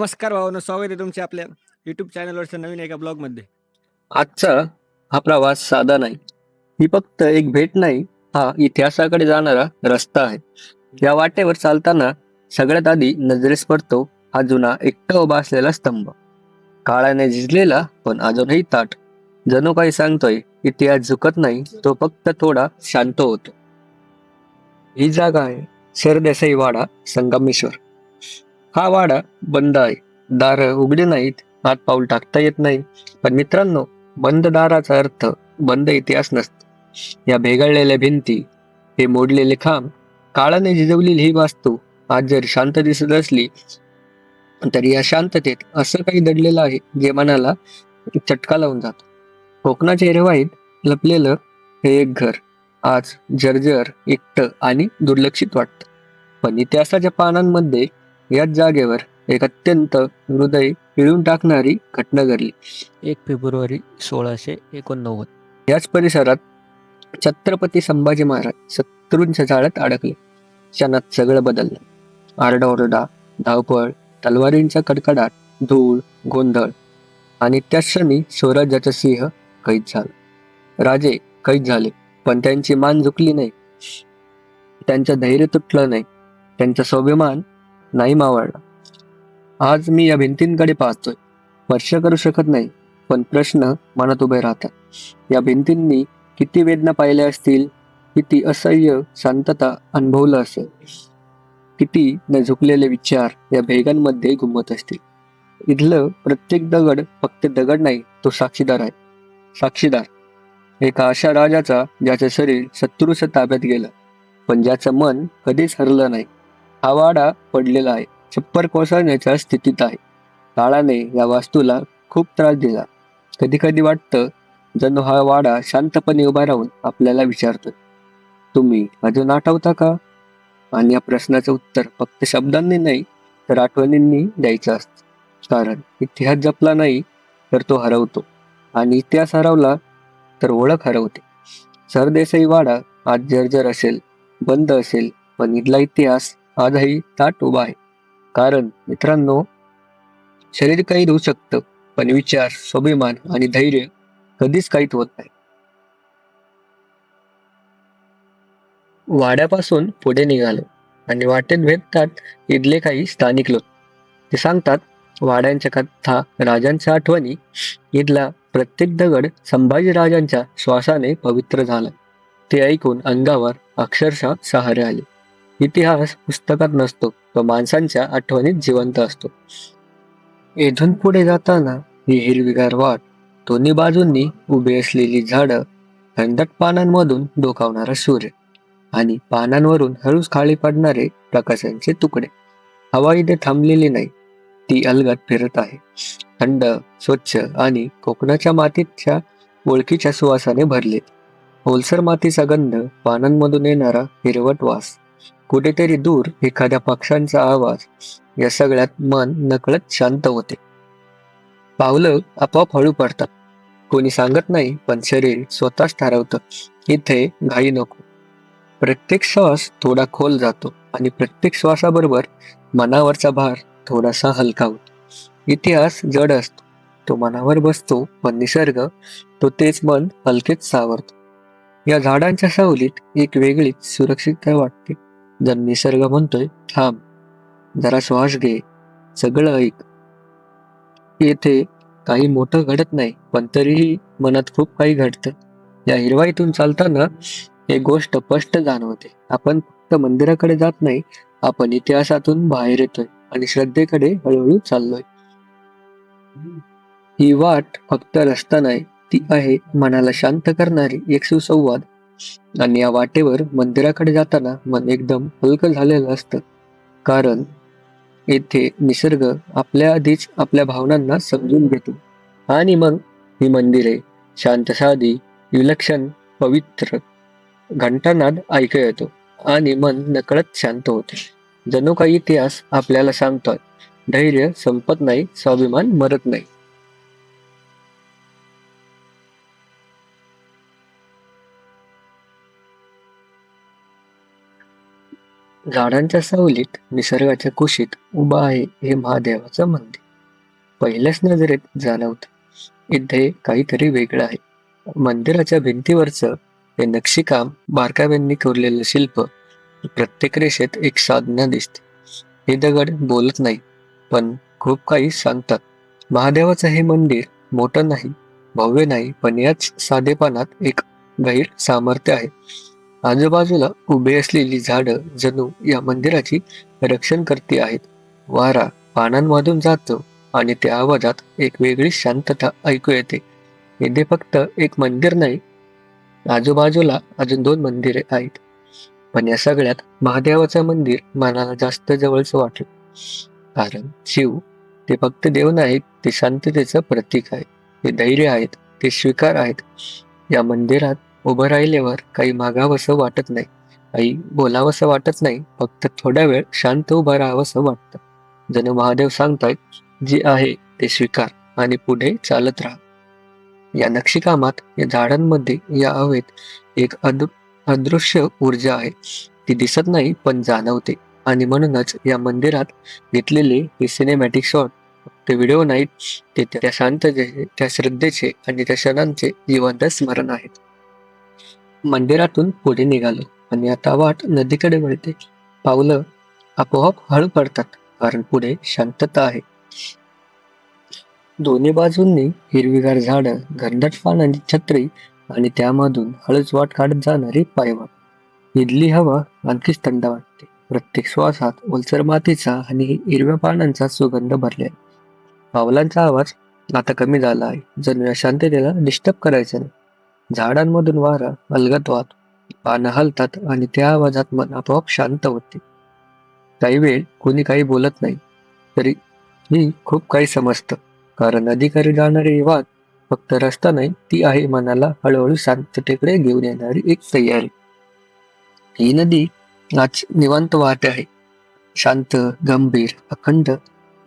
नमस्कार भावानो स्वागत आहे तुमच्या आपल्या युट्यूब चॅनलवरच्या नवीन एका ब्लॉगमध्ये आजचा हा प्रवास साधा नाही. ही फक्त एक भेट नाही हा इतिहासाकडे जाणारा रस्ता आहे. या वाटेवर चालताना सगळ्यात आधी नजरेस पडतो हा जुना एकटा उभा असलेला स्तंभ. काळाने झिजलेला पण अजूनही ताट जणू काही सांगतोय इतिहास झुकत नाही तो फक्त थोडा शांत होतो. ही जागा आहे सरदेसाई वाडा संगमेश्वर. हा वाडा बंद आहे. दार उघडे नाहीत हात पाऊल टाकता येत नाही. पण मित्रांनो बंद दाराचा अर्थ बंद इतिहास नसतो. या भेगळलेल्या भिंती हे मोडलेले खांब काळाने झिजवलेली ही वास्तू आज जर शांत दिसत असली तरी या शांततेत असं काही दडलेलं आहे जे मनाला चटका लावून जातो. कोकणाच्या एरवाईत लपलेलं हे एक घर आज जर्जर एकटं आणि दुर्लक्षित वाटतं. पण इतिहासाच्या पानांमध्ये याच जागेवर एक अत्यंत हृदय पिळून टाकणारी घटना घडली. एक फेब्रुवारी सोळाशे एकोणनव्वद. याच परिसरात छत्रपती संभाजी महाराज शत्रूंच्या जाळ्यात अडकले. क्षणात सगळं बदललं. आरडाओरडा धावपळ तलवारींचा कडकडाट धूळ गोंधळ आणि त्याच क्षणी स्वराज्याचा सिंह कैद झाला. राजे कैद झाले पण त्यांची मान झुकली नाही. त्यांचं धैर्य तुटलं नाही. त्यांचा स्वाभिमान नाही मावळला. आज मी या भिंतींकडे पाहतोय. स्पर्श करू शकत नाही पण प्रश्न मनात उभे राहतात. या भिंतींनी किती वेदना पाहिल्या असतील किती असह्य शांतता अनुभवलं असेल किती न झुकलेले विचार या भेगांमध्ये घुमत असतील. इथलं प्रत्येक दगड फक्त दगड नाही तो साक्षीदार आहे. साक्षीदार. एका अशा राजाचा ज्याचं शरीर शत्रूच्या ताब्यात गेलं पण ज्याचं मन कधीच हरलं नाही. हा वाडा पडलेला आहे. छप्पर कोसळण्याच्या स्थितीत आहे. काळाने या वास्तूला खूप त्रास दिला. कधी कधी वाटतं जणू हा वाडा शांतपणे उभा राहून आपल्याला विचारतोय. तुम्ही अजून आठवता का? आणि या प्रश्नाचं उत्तर फक्त शब्दांनी नाही तर आठवणींनी द्यायचं असतं. कारण इतिहास जपला नाही तर तो हरवतो. आणि इतिहास हरवला तर ओळख हरवते. सरदेसाई वाडा आज जर्जर असेल बंद असेल पण इथला इतिहास आजही ताट उभा आहे. कारण मित्रांनो शरीर काही होऊ शकतं पण विचार स्वाभिमान आणि धैर्य कधीच काहीच होत नाही. वाड्यापासून पुढे निघालो आणि वाटेत भेटतात इथले काही स्थानिक लोक. ते सांगतात वाड्यांच्या कथा राजांच्या आठवणी इथला प्रत्येक दगड संभाजी राजांच्या श्वासाने पवित्र झाला. ते ऐकून अंगावर अक्षरशः सहारे आले. इतिहास पुस्तकात नसतो. तो माणसांच्या आठवणीत जिवंत असतो. येथून पुढे जाताना ही हिरवीगार वाट दोन्ही बाजूंनी उभी असलेली झाडं थंडट पानांमधून डोकावणारा सूर्य आणि पानांवरून हळूच खाली पडणारे प्रकाशांचे तुकडे. हवा इथे थांबलेली नाही. ती अलगट फिरत आहे. थंड स्वच्छ आणि कोकणाच्या मातीच्या ओळखीच्या सुवासाने भरले ओलसर मातीचा गंध पानांमधून येणारा हिरवट वास. कुठेतरी दूर एखाद्या पक्षांचा आवाज या सगळ्यात मन नकळत शांत होते. पावलं आपोआप हळू पडतात. कोणी सांगत नाही पण शरीर स्वतःच ठरवतं. इथे घाई नको. प्रत्येक श्वास थोडा खोल जातो आणि प्रत्येक श्वासाबरोबर मनावरचा भार थोडासा हलका होतो. इतिहास जड असतो. तो मनावर बसतो पण निसर्ग तो तेच मन हलकेच सावरतो. या झाडांच्या सावलीत एक वेगळीच सुरक्षितता वाटते. जर निसर्ग म्हणतोय थांब जरा श्वास घे सगळं ऐक. येथे काही मोठं घडत नाही पण तरीही मनात खूप काही घडतं. या हिरवाईतून चालताना एक गोष्ट स्पष्ट जाणवते. आपण फक्त मंदिराकडे जात नाही आपण इतिहासातून बाहेर येतोय आणि श्रद्धेकडे हळूहळू चाललोय. ही वाट फक्त रस्ता नाही ती आहे मनाला शांत करणारी एक सुसंवाद. आणि या वाटेवर मंदिराकडे जाताना मन एकदम हलकं झालेलं असतं. कारण येथे निसर्ग आपल्या आधीच आपल्या भावनांना समजून घेतो. आणि मग ही मंदिरे शांत साधी विलक्षण पवित्र घंटानाद ऐकू येतो. आणि मन नकळत शांत होते. जणू काही इतिहास आपल्याला सांगतोय धैर्य संपत नाही स्वाभिमान मरत नाही. झाडांच्या सावलीत निसर्गाच्या कुशीत उभा आहे हे महादेवाचं मंदिर. पहिल्याच नजरेत जाणवत इथे काहीतरी वेगळं आहे. मंदिराच्या भिंतीवरचं हे नक्षीकाम बारकाव्यांनी कोरलेलं शिल्प प्रत्येक रेषेत एक साधना दिसते. हे दगड बोलत नाही पण खूप काही सांगतात. महादेवाचं हे मंदिर मोठं नाही भव्य नाही पण याच साधेपणात एक गैर सामर्थ्य आहे. आजूबाजूला उभे असलेली झाडं जणू या मंदिराची रक्षण करते आहेत. वारा पानांमधून जातो आणि त्या आवाजात एक वेगळी शांतता ऐकू येते. येथे फक्त एक मंदिर नाही आजूबाजूला अजून दोन मंदिरे आहेत. पण या सगळ्यात महादेवाचं मंदिर मनाला जास्त जवळचं वाटलं. कारण शिव ते फक्त देव नाहीत ते शांततेचं प्रतीक आहे ते धैर्य आहेत ते स्वीकार आहेत. या मंदिरात उभं राहिल्यावर काही मागावंसं वाटत नाही. काही बोलावंसं वाटत नाही. फक्त थोडा वेळ शांत उभं राहावंसं वाटतं. जणू महादेव सांगतायत जे आहे ते स्वीकार आणि पुढे चालत राहा. या नक्षीकामात या झाडांमध्ये या हवेत एक अदृ अदृश्य ऊर्जा आहे. ती दिसत नाही पण जाणवते. आणि म्हणूनच या मंदिरात घेतलेले हे सिनेमॅटिक शॉट ते व्हिडिओ नाहीत ते त्या शांततेचे त्या श्रद्धेचे आणि त्या क्षणांचे जिवंत स्मरण आहेत. मंदिरातून पुढे निघालो. आणि आता वाट नदीकडे वळते. पावलं आपोआप हळू पडतात कारण पुढे शांतता आहे. दोन्ही बाजूंनी हिरवीगार झाडं घनदाट पानांची छत्री आणि त्यामधून हळूच वाट काढत जाणारी पायवाट. इडली हवा आणखीच थंड वाटते. प्रत्येक श्वासात ओलसर मातीचा आणि हिरव्या पानांचा सुगंध भरले पावलांचा आवाज आता कमी झाला आहे. जणू या शांततेला डिस्टर्ब करायचं नाही. झाडांमधून वारा अलगत वाहतो पानं हलतात आणि त्या आवाजात मन आपोआप शांत होते. काही वेळ कोणी काही बोलत नाही तरी मी खूप काही समजतं. कारण अधिकारी जाणारी वाद फक्त रस्ता नाही ती आहे मनाला हळूहळू शांततेकडे घेऊन येणारी एक तयारी. ही नदी आज निवांत वाहते आहे. शांत गंभीर अखंड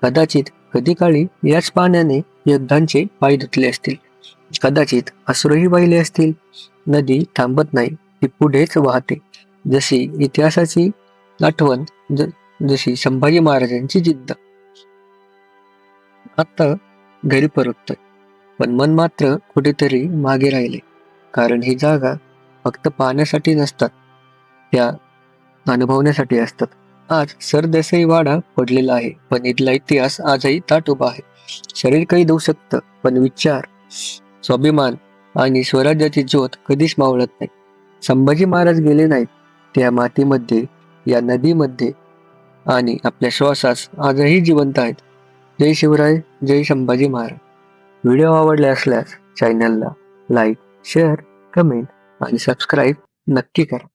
कदाचित कधी काळी याच पाण्याने युद्धांचे पाय धुतले असतील. कदाचित अश्रूही वाहिले असतील. नदी थांबत नाही ती पुढेच वाहते. जशी इतिहासाची आठवण ज- जशी संभाजी महाराजांची जिद्द. आता घरी परततोय पण मन मात्र कुठेतरी मागे राहिले. कारण ही जागा फक्त पाहण्यासाठी नसतात त्या अनुभवण्यासाठी असतात. आज सरदेसाई वाडा पडलेला आहे पण इथला इतिहास आजही ताट उभा आहे. शरीर काही देऊ शकतं पण विचार स्वाभिमान आणि स्वराज्याची ज्योत कधीच मावळत नाही. संभाजी महाराज गेले नाहीत त्या मातीमध्ये या नदीमध्ये आणि आपल्या श्वासास आजही जिवंत आहेत. जय शिवराय जय संभाजी महाराज. व्हिडिओ आवडले असल्यास चॅनलला लाईक शेअर कमेंट आणि सबस्क्राईब नक्की करा.